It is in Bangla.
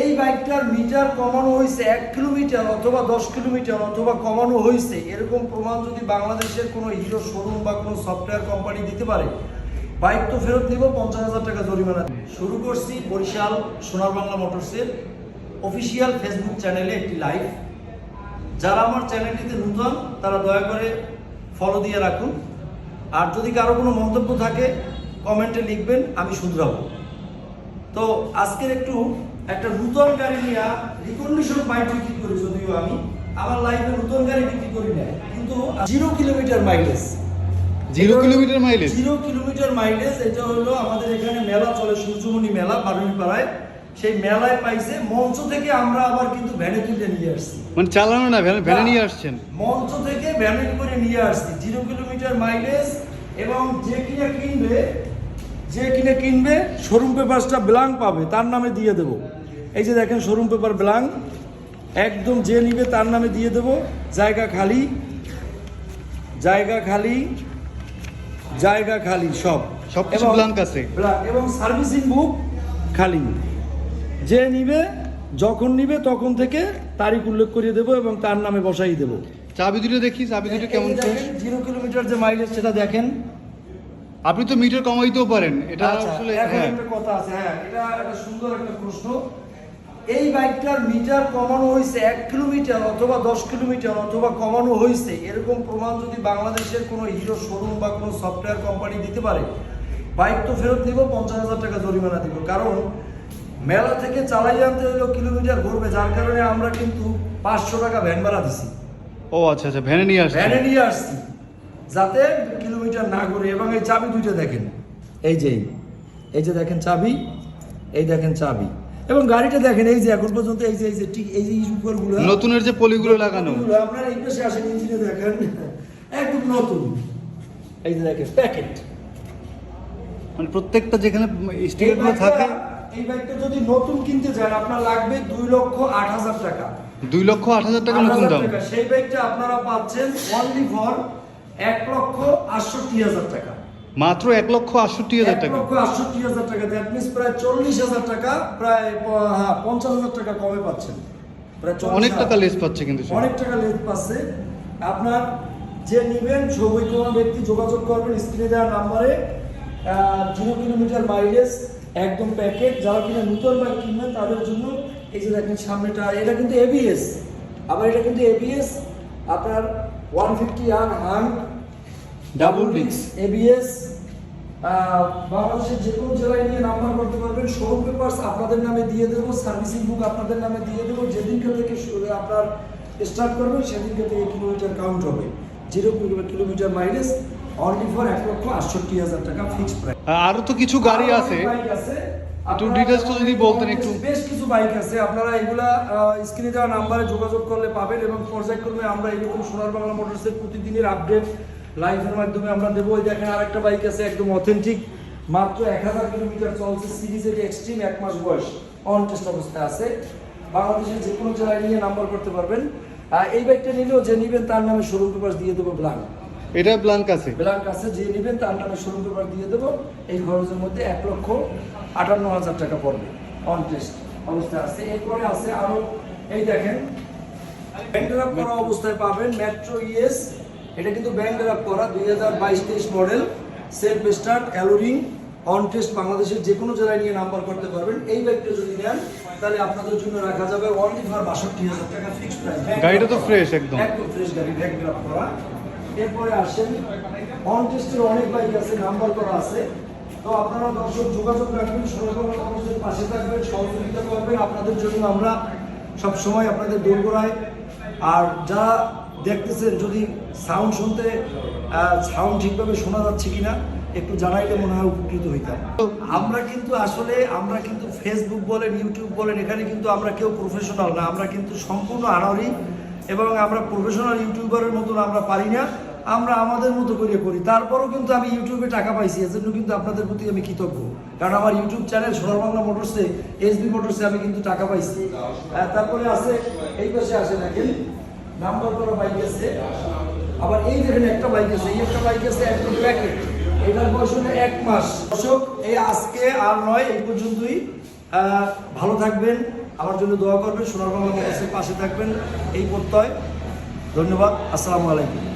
এই বাইকটার মিটার কমানো হয়েছে এক কিলোমিটার অথবা দশ কিলোমিটার অথবা কমানো হয়েছে। এরকম প্রমাণ যদি বাংলাদেশের কোনো হিরো শোরুম বা কোনো সফটওয়্যার কোম্পানি দিতে পারে, বাইক তো ফেরত নিব, পঞ্চাশ হাজার টাকা জরিমানা। শুরু করছি বরিশাল সোনার বাংলা মোটরসের অফিসিয়াল ফেসবুক চ্যানেলে একটি লাইভ যারা আমার চ্যানেলটিতে নূতন, তারা দয়া করে ফলো দিয়ে রাখুন। আর যদি কারও কোনো মন্তব্য থাকে কমেন্টে লিখবেন, আমি শুধরাবো। তো আজকের একটু একটা নূতন গাড়ি নিয়ে রিকন্ডিশন বাইক বিক্রি করি যদিও আমি। আমার লাইফে নূতন গাড়ি বিক্রি করি না কিন্তু zero kilometre mileage zero kilometre mileage zero kilometre mileage এটা হলো আমাদের এখানে মেলা চলে সূর্যমণি মেলা বারুই পাড়ায় সেই মেলায় পাইছে মঞ্চ থেকে আমরা আবার কিন্তু ভ্যানে তুলে নিয়ে আসছি। মানে চালানো না ভ্যানে ভ্যানে নিয়ে আসছেন? মঞ্চ থেকে ভ্যানে করে নিয়ে আসছি জিরো কিলোমিটার মাইলেজ এবং যে কিনে কিনবে যে কিনে কিনবে শোরুম পেপারসটা ব্ল্যাঙ্ক পাবে তার নামে দিয়ে দেবো। এই যে দেখেন শোরুম পেপার ব্ল্যাঙ্ক একদম যে নিবে তার নামে দিয়ে দেবো। জায়গা খালি জায়গা খালি জায়গা খালি সব। এবং- blank আছে। এবং সার্ভিসিং বুক খালি। যে নিবে যখন নিবে তখন থেকে তারিখ উল্লেখ করিয়ে দেবো এবং তার নামে বসাই দেবো। চাবি দুটো দেখি চাবি দুটো কেমন জিরো কিলোমিটার যে মাইলেজ সেটা দেখেন। আপনি তো মিটার কমাইতেও পারেন। এটা আচ্ছা, আসলে এখন হ্যাঁ। একটা কথা আছে হ্যাঁ এটা একটা সুন্দর একটা প্রশ্ন। এই বাইকটার মিটার কমানো হয়েছে এক কিলোমিটার অথবা দশ কিলোমিটার অথবা কমানো হয়েছে এরকম প্রমাণ যদি বাংলাদেশের কোনো হিরো শোরুম বা কোনো সফটওয়্যার কোম্পানি দিতে পারে বাইক তো ফেরত নিব পঞ্চাশ হাজার টাকা জরিমানা দিব। কারণ মেলা থেকে চালাই আনতে হলেও কিলোমিটার ঘুরবে যার কারণে আমরা কিন্তু পাঁচশো টাকা ভ্যান ভাড়া দিছি। ও আচ্ছা আচ্ছা ভ্যানে নিয়ে আসছেন। ভ্যানে নিয়ে আসছি। যাতে কিলোমিটার না ঘুরে এবং এই চাবি দুইটা দেখেন। এই যে এই। যে দেখেন চাবি এই দেখেন চাবি। এবং গাড়িটা দেখেন এই যে এখন পর্যন্ত এই যে এই যে ঠিক এই যে উপরগুলো। নতুনের যে পলিগুলো লাগানো। আপনার এই পাশে আসেন ইঞ্জিনে দেখেন একদম নতুন। এই যে দেখেন প্যাকেট। মানে প্রত্যেকটা যেখানে স্টিকারগুলো থাকে এই বাইকটা যদি নতুন কিনতে চান আপনার লাগবে দুই লক্ষ আট হাজার টাকা। দুই লক্ষ আট হাজার টাকা নতুন দাম। সেই বাইকটা আপনারা পাচ্ছেন অনলি ফর এক লক্ষ আটষট্টি হাজার টাকা। মাত্র এক লক্ষ আটষট্টি হাজার টাকা। লক্ষ আটষট্টি হাজার টাকা দ্যাট মিনস প্রায় চল্লিশ হাজার টাকা প্রায় হ্যাঁ পঞ্চাশ হাজার টাকা কমে পাচ্ছেন। প্রায় অনেক টাকা লেস পাচ্ছে কিন্তু অনেক টাকা লেট পাচ্ছে। আপনার যে নেবেন ছবি কোনো ব্যক্তি যোগাযোগ করবেন স্ক্রিনে দেওয়া নাম্বারে জিরো কিলোমিটার মাইলেজ একদম প্যাকেট যারা কিনা নতুন বাইক কিনবেন তাদের জন্য এই যে দেখেন সামনেটা এটা কিন্তু এবিএস আবার এটা কিন্তু এবিএস আপনার ওয়ান ফিফটি আর হান Double disc। এবিএস বাংলাদেশের যে কোনো জেলায় নিয়ে নাম্বার করতে পারবেন। শোরুম পেপারস আপনাদের নামে দিয়ে দেবো সার্ভিসিং বুক আপনাদের নামে দিয়ে দেবো। যেদিনকে থেকে আপনার স্টার্ট করবেন সেদিনকে থেকে কিলোমিটার কাউন্ট হবে। Zero kilometre mileage only for এক লক্ষ আটষট্টি হাজার টাকা ফিক্সড প্রাইস আরও তো কিছু গাড়ি আছে। একটু details তো যদি বলতেন একটু। বেশ কিছু বাইক আছে। আপনারা এগুলা স্ক্রিনে দেওয়া নাম্বারে যোগাযোগ করলে পাবেন এবং পর্যায়ক্রমে আমরা এরকম সোনার বাংলা মোটরসের প্রতিদিনের আপডেট লাইভের মাধ্যমে আমরা দেবো। ওই দেখেন আরেকটা বাইক আছে একদম অথেন্টিক মাত্র এক হাজার কিলোমিটার চলছে সিরিজ এটি এক্সট্রিম এক মাস বয়স অন টেস্ট অবস্থায় আছে। বাংলাদেশের যে কোনো জেলায় নিয়ে নাম্বার করতে পারবেন। এই বাইকটা নিলেও যে নিবেন তার নামে শোরুম পেপার দিয়ে দেবো ব্লাঙ্ক এটা ব্লাঙ্ক আছে। ব্ল্যাঙ্ক আছে যে নেবেন তার নামে শোরুম পেপার দিয়ে দেবো। এই খরচের মধ্যে এক লক্ষ আটান্ন হাজার টাকা পড়বে অন টেস্ট অবস্থায় আছে। এরপরে আছে আরও এই দেখেন। অবস্থায় পাবেন মেট্রো ইএস এটা কিন্তু ব্যাংক ড্রাফ করা দুই হাজার বাইশ তেইশ মডেল সেলফ স্টার্ট অ্যালোরিং অন টেস্ট বাংলাদেশের যে কোনো জেলায় নিয়ে নাম্বার করতে পারবেন। এই ব্যাগটা যদি নেন তাহলে আপনাদের জন্য রাখা যাবে অনলি ফর বাষট্টি হাজার টাকা ফিক্সড প্রাইস গাড়িটা তো ফ্রেশ একদম। একদম ফ্রেশ গাড়ি ব্যাক ড্রপ করা। এরপরে আসেন অন টেস্টের অনেক বাইক আছে নাম্বার করা আছে। তো আপনারা দর্শক যোগাযোগ রাখবেন সরকার মানুষের পাশে থাকবেন সহযোগিতা করবেন। আপনাদের জন্য আমরা সব সময় আপনাদের দোরগোড়ায়। আর যারা দেখতেছেন যদি সাউন্ড শুনতে সাউন্ড ঠিকভাবে শোনা যাচ্ছে কিনা, একটু জানাইলে মনে হয় উপকৃত হইতাম। আমরা কিন্তু আসলে, আমরা কিন্তু ফেসবুক বলেন ইউটিউব বলেন, এখানে কিন্তু আমরা কেউ প্রফেশনাল না, আমরা কিন্তু সম্পূর্ণ আনারি এবং আমরা প্রফেশনাল ইউটিউবারের মতন আমরা পারি না, আমরা আমাদের মতো করে করি। তারপরেও কিন্তু আমি ইউটিউবে টাকা পাইছি, এজন্য কিন্তু আপনাদের প্রতি আমি কৃতজ্ঞ। কারণ আমার ইউটিউব চ্যানেল সোনার বাংলা মোটরসে এসবি মোটরসে আমি কিন্তু টাকা পাইছি। তারপরে আছে, এই পাশে আসে দেখেন নাম্বার করা বাইক আছে। আবার এই দেখেন একটা বাইক আছে, এই একটা বাইক আছে, একদম প্যাকেট এটার বয়স হলো এক মাস। দর্শক, এই আজকে আর নয়, এই পর্যন্তই। ভালো থাকবেন, আমার জন্য দোয়া করবেন সোনার বাংলা পাশে থাকবেন, এই প্রত্যয়। ধন্যবাদ, আসসালামু আলাইকুম।